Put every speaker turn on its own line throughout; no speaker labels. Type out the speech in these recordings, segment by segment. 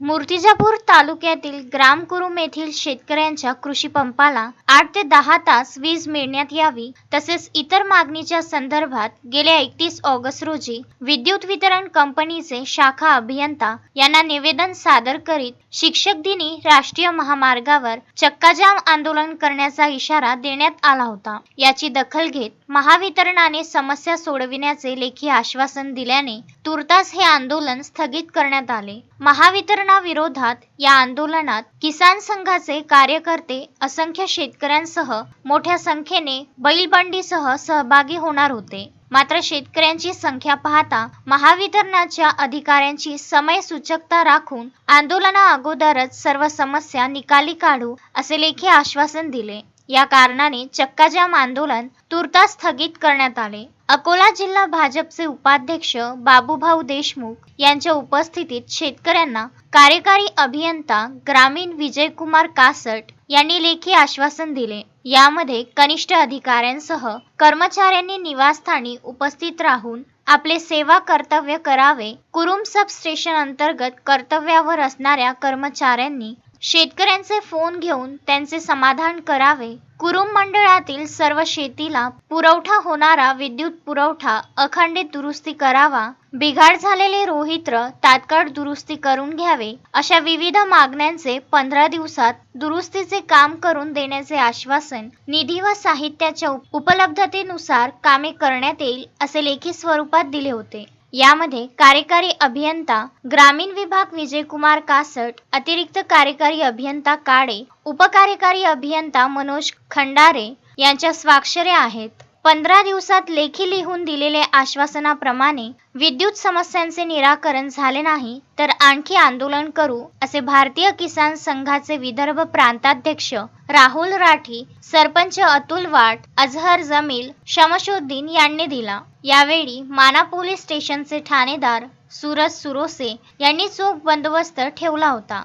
मूर्तिजापूर तालुक्यातील ग्रामकुरुम येथील शेतकऱ्यांच्या कृषी पंपाला आठ ते दहा तास वीज मिळण्यात यावी तसेच इतर मागणीच्या संदर्भात गेल्या एकतीस ऑगस्ट रोजी विद्युत वितरण कंपनीचे शाखा अभियंता यांना निवेदन सादर करीत शिक्षक दिनी राष्ट्रीय महामार्गावर चक्काजाम आंदोलन करण्याचा इशारा देण्यात आला होता. याची दखल घेत महावितरणाने समस्या सोडविण्याचे लेखी आश्वासन दिल्याने तुर्तास हे आंदोलन स्थगित करण्यात आले. महावितरण महावितरणाविरोधात या आंदोलनात किसान संघाचे कार्यकर्ते असंख्य शेतकऱ्यांसह मोठ्या संख्येने बैलबंडीसह सहभागी होणार होते. मात्र शेतकऱ्यांची संख्या पाहता महावितरणाच्या अधिकाऱ्यांची समय सूचकता राखून आंदोलना अगोदरच सर्व समस्या निकाली काढू असे लेखी आश्वासन दिले. या कारणाने चक्काजाम आंदोलन तुर्तास स्थगित करण्यात आले. अकोला जिल्हा भाजपचे उपाध्यक्ष बाबूभाऊ देशमुख यांच्या उपस्थितीत शेतकऱ्यांना कार्यकारी अभियंता ग्रामीण विजयकुमार कासट यांनी लेखी आश्वासन दिले. यामध्ये कनिष्ठ अधिकाऱ्यांसह कर्मचाऱ्यांनी निवासस्थानी उपस्थित राहून आपले सेवा कर्तव्य करावे. कुरुम सब स्टेशन अंतर्गत कर्तव्यावर असणाऱ्या कर्मचाऱ्यांनी शेतकऱ्यांचे फोन घेऊन त्यांचे समाधान करावे. कुरुम मंडळातील सर्व शेतीला पुरवठा होणारा विद्युत पुरवठा अखंडित दुरुस्ती करावा. बिघाड झालेले रोहित्र तात्काळ दुरुस्ती करून घ्यावे. अशा विविध मागण्यांचे पंधरा दिवसात दुरुस्तीचे काम करून देण्याचे आश्वासन निधी व साहित्याच्या उप- उपलब्धतेनुसार कामे करण्यात येईल असे लेखी स्वरूपात दिले होते. यामध्ये कार्यकारी अभियंता ग्रामीण विभाग विजयकुमार कासट अतिरिक्त कार्यकारी अभियंता काळे उपकार्यकारी अभियंता मनोज खंडारे यांच्या स्वाक्षऱ्या आहेत. पंधरा दिवसात लेखी लिहून दिलेले आश्वासनाप्रमाणे विद्युत समस्यांचे निराकरण झाले नाही तर आणखी आंदोलन करू असे भारतीय किसान संघाचे विदर्भ प्रांताध्यक्ष राहुल राठी सरपंच अतुल वाट अझहर जमील शमशुद्दीन यांनी दिला. यावेळी माना पोलीस स्टेशनचे ठाणेदार सूरज सुरोसे यांनी चोख बंदोबस्त ठेवला होता.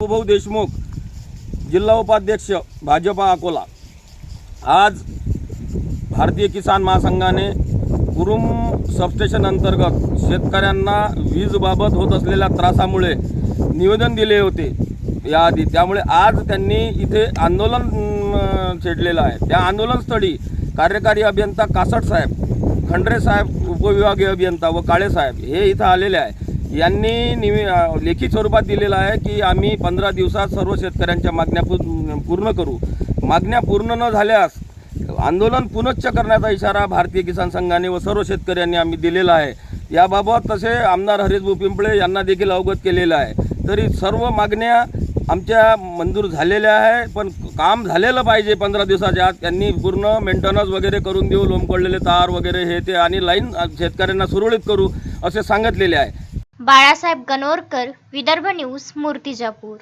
भाऊ देशमुख जिल्हा उपाध्यक्ष भाजपा अकोला. आज भारतीय किसान महासंघाने कुरुम सबस्टेशन अंतर्गत शेतकऱ्यांना वीजबाबत होत असलेल्या त्रासामुळे निवेदन दिले होते याआधी. त्यामुळे आज त्यांनी इथे आंदोलन छेडलेलं आहे. त्या आंदोलनस्थळी कार्यकारी अभियंता कासट साहेब खंडरे साहेब उपविभागीय अभियंता व काळे साहेब हे इथं आलेले आहे. यांनी निवे लेखी स्वरूपात दिलेलं आहे की आम्ही पंधरा दिवसात सर्व शेतकऱ्यांच्या मागण्या पूर्ण करू. मागण्या पूर्ण न झाल्यास आंदोलन पुनश्च करण्याचा इशारा भारतीय किसान संघाने व सर्व शेतकऱ्यांनी आम्ही दिलेला आहे. याबाबत तसे आमदार हरीशभाऊ पिंपळे यांना देखील अवगत केलेलं आहे. तरी सर्व मागण्या आमच्या मंजूर झालेल्या आहे पण काम झालेलं पाहिजे पंधरा दिवसाच्या आत. त्यांनी पूर्ण मेंटेनन्स वगैरे करून देऊ लोंबकडलेले तार वगैरे हे ते आणि लाईन शेतकऱ्यांना सुरळीत करू असे सांगितलेले आहे.
बाळासाहेब गणोरकर विदर्भ न्यूज मूर्तिजापूर.